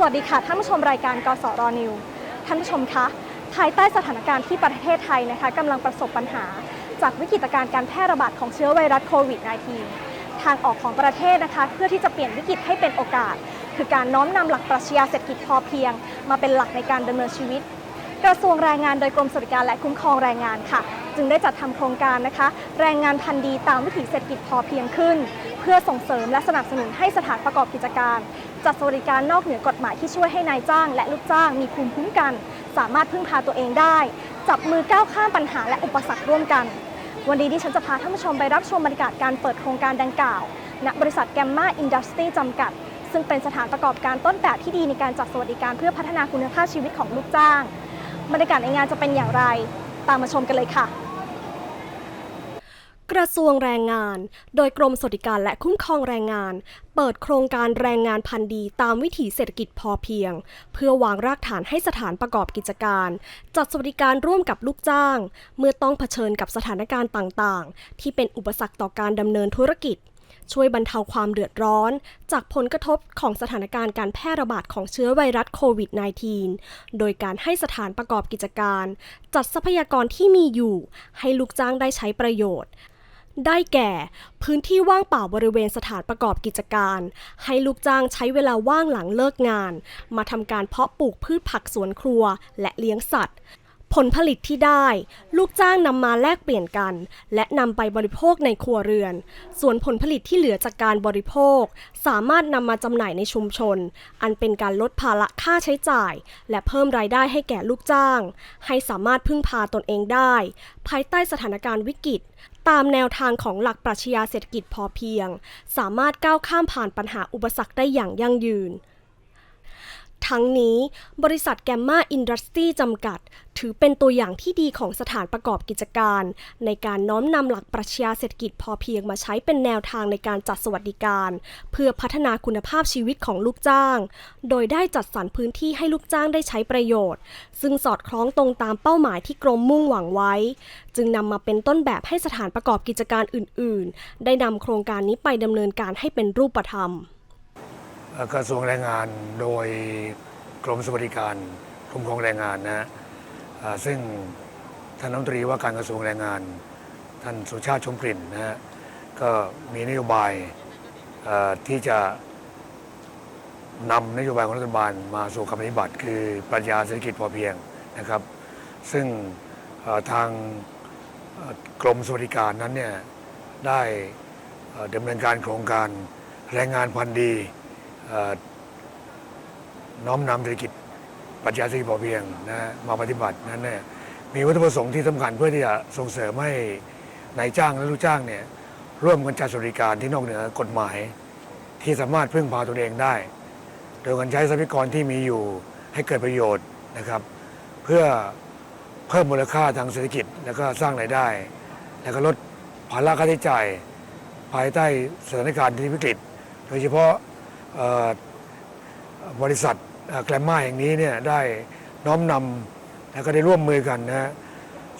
สวัสดีค่ะ ท่านผู้ชมรายการกสรนิว ท่านผู้ชมคะภายใต้สถานการณ์ที่ประเทศไทยนะคะกำลังประสบปัญหา จากวิกฤตการณ์การแพร่ระบาดของเชื้อไวรัสโควิด -19 ทางออกของประเทศนะคะ เพื่อที่จะเปลี่ยนวิกฤตให้เป็นโอกาส คือการน้อมนำหลักปรัชญาเศรษฐกิจพอเพียง มาเป็นหลักในการดำเนินชีวิต กระทรวงแรงงานโดยกรมสวัสดิการและคุ้มครองแรงงานค่ะ จึงได้จัดทำโครงการนะคะ แรงงานพันธุ์ดีตามวิถีเศรษฐกิจพอเพียงขึ้น เพื่อส่งเสริมและสนับสนุนให้สถานประกอบกิจการ จัดสวัสดิการนอกเหนือกฎหมายที่ช่วยให้นายจ้าง และลูกจ้างมีภูมิคุ้มกัน สามารถพึ่งพาตัวเองได้ จับมือก้าวข้ามปัญหาและอุปสรรคร่วมกัน วันนี้ดิฉันจะพาท่านผู้ชมไปรับชมบรรยากาศการเปิดโครงการดังกล่าวณบริษัทแกมมาอินดัสตรีจำกัด ซึ่งเป็นสถานประกอบการต้นแบบที่ดีในการจัดสวัสดิการเพื่อพัฒนาคุณภาพชีวิตของลูกจ้าง บรรยากาศในงานจะเป็นอย่างไร ตามมาชมกันเลยค่ะ กระทรวงแรงงาน โดยกรมสวัสดิการและคุ้มครองแรงงาน เปิดโครงการแรงงานพันธุ์ดีตามวิถีเศรษฐกิจพอเพียง เพื่อวางรากฐานให้สถานประกอบกิจการ จัดสวัสดิการร่วมกับลูกจ้าง เมื่อต้องเผชิญกับสถานการณ์ต่างๆ ที่เป็นอุปสรรคต่อการดำเนินธุรกิจ ช่วยบรรเทาความเดือดร้อน จากผลกระทบของสถานการณ์การแพร่ระบาดของเชื้อไวรัสโควิด -19 โดยการให้สถานประกอบกิจการ จัดทรัพยากรที่มีอยู่ ให้ลูกจ้างได้ใช้ประโยชน์ ได้แก่ พื้นที่ว่างเปล่าบริเวณสถานประกอบกิจการ ให้ลูกจ้างใช้เวลาว่างหลังเลิกงาน มาทำการเพาะปลูกพืชผักสวนครัว และเลี้ยงสัตว์ ผลผลิตที่ได้ ลูกจ้างนำมาแลกเปลี่ยนกัน และนำไปบริโภคในครัวเรือน ส่วนผลผลิตที่เหลือจากการบริโภค สามารถนำมาจำหน่ายในชุมชน อันเป็นการลดภาระค่าใช้จ่าย และเพิ่มรายได้ให้แก่ลูกจ้าง ให้สามารถพึ่งพาตนเองได้ ภายใต้สถานการณ์วิกฤต ตามแนวทางของหลักปรัชญาเศรษฐกิจพอเพียง สามารถก้าวข้ามผ่านปัญหาอุปสรรคได้อย่างยั่งยืน ทั้งนี้ บริษัทแกมมาอินดัสตรีจำกัด ถือเป็นตัวอย่างที่ดีของสถานประกอบกิจการ ในการน้อมนำหลักปรัชญาเศรษฐกิจพอเพียงมาใช้เป็นแนวทางในการจัดสวัสดิการ เพื่อพัฒนาคุณภาพชีวิตของลูกจ้าง โดยได้จัดสรรพื้นที่ให้ลูกจ้างได้ใช้ประโยชน์ ซึ่งสอดคล้องตรงตามเป้าหมายที่กรมมุ่งหวังไว้ จึงนำมาเป็นต้นแบบให้สถานประกอบกิจการอื่น ๆ ได้นำโครงการนี้ไปดำเนินการให้เป็นรูปธรรมกระทรวงแรงงานโดยกรมสวัสดิการคุ้มครองแรงงานนะฮะ ซึ่งท่านรัฐมนตรีว่าการกระทรวงแรงงาน ท่านสุชาติชมกลิ่นนะฮะก็มีนโยบายที่จะนำนโยบายของรัฐบาลมาสู่คำปฏิบัติ คือปรัชญาเศรษฐกิจพอเพียงนะครับ ซึ่งทางกรมสวัสดิการนั้นเนี่ยได้ดำเนินการโครงการแรงงานพันธุ์ดีน้อมนำเศรษฐกิจ ปรัชญาเศรษฐกิจพอเพียงนะมาปฏิบัตินั้นเนี่ยมีวัตถุประสงค์ที่สำคัญเพื่อที่จะส่งเสริมให้นายจ้างและลูกจ้างเนี่ยร่วมกันจัดสวัสดิการที่นอกเหนือกฎหมาย ที่สามารถพึ่งพาตนเองได้ โดยการใช้ทรัพยากรที่มีอยู่ให้เกิดประโยชน์นะครับ เพื่อเพิ่มมูลค่าทางเศรษฐกิจ แล้วก็สร้างรายได้ แล้วก็ลดภาระค่าใช้จ่าย ภายใต้สถานการณ์ที่วิกฤต โดยเฉพาะบริษัท แกลมมาแห่งนี้เนี่ยได้น้อมนำและก็ได้ร่วมมือกันนะฮะ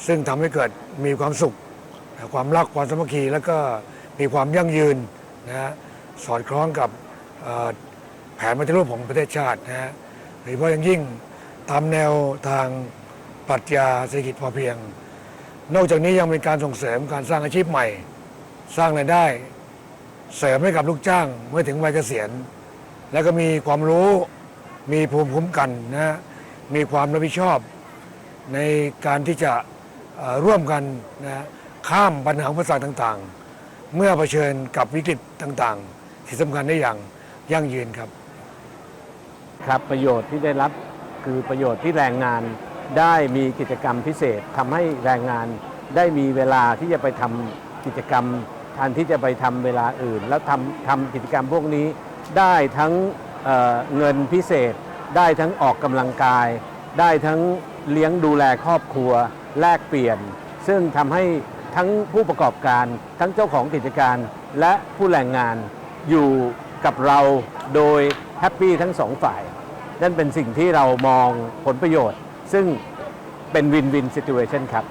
ซึ่งทำให้เกิดมีความสุข ความรักความสามัคคี แล้วก็มีความยั่งยืนนะฮะสอดคล้องกับแผนปฏิรูปของประเทศชาตินะฮะโดยเฉพาะอย่างยิ่งตามแนวทางปรัชญาเศรษฐกิจพอเพียง นอกจากนี้ยังเป็นการส่งเสริมการสร้างอาชีพใหม่ สร้างรายได้ เสริมให้กับลูกจ้างเมื่อถึงวัยเกษียณ แล้วก็มีความรู้ มีภูมิคุ้มกันนะมีความรับผิดชอบ ในการที่จะร่วมกันนะฮะข้ามปัญหาอุปสรรคต่างๆ เมื่อเผชิญกับวิกฤตต่างๆ ที่สำคัญได้อย่างยั่งยืนครับ ครับประโยชน์ที่ได้รับคือประโยชน์ที่แรงงานได้มีกิจกรรมพิเศษทำให้แรงงานได้มีเวลาที่จะไปทำกิจกรรมแทนที่จะไปทำเวลาอื่น แล้วทำทำกิจกรรมพวกนี้ได้ทั้ง เงินพิเศษ ได้ทั้งออกกำลังกาย ได้ทั้งเลี้ยงดูแลครอบครัว แลกเปลี่ยน ซึ่งทำให้ทั้งผู้ประกอบการ ทั้งเจ้าของกิจการ และผู้แรงงานอยู่กับเราโดยแฮปปี้ทั้งสองฝ่าย นั่นเป็นสิ่งที่เรามองผลประโยชน์ ซึ่งเป็นวินวินซิ t u เ t ชันครับ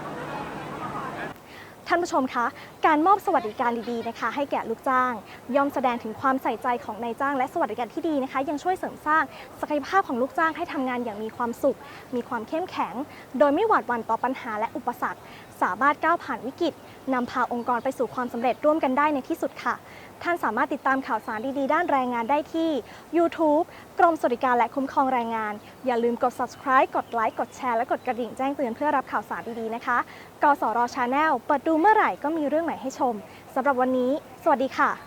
ท่านผู้ชมคะ การมอบสวัสดิการดีๆนะคะ ให้แก่ลูกจ้าง ย่อมแสดงถึงความใส่ใจของนายจ้างและสวัสดิการที่ดีนะคะ ยังช่วยเสริมสร้างศักยภาพของลูกจ้างให้ทำงานอย่างมีความสุข มีความเข้มแข็ง โดยไม่หวาดหวั่นต่อปัญหาและอุปสรรค สามารถก้าวผ่านวิกฤตนำพาองค์กรไปสู่ความสำเร็จร่วมกันได้ในที่สุดค่ะ ท่านสามารถติดตามข่าวสารดี ๆ ด้านแรงงานได้ที่ YouTube กรมสวัสดิการและคุ้มครองแรงงาน อย่าลืมกด subscribe กดไลค์กดแชร์และกดกระดิ่งแจ้งเตือนเพื่อรับข่าวสารดี ๆ นะคะกสรชาแนลเปิดดูเมื่อไหร่ก็มีเรื่องใหม่ให้ชมสำหรับวันนี้ สวัสดีค่ะ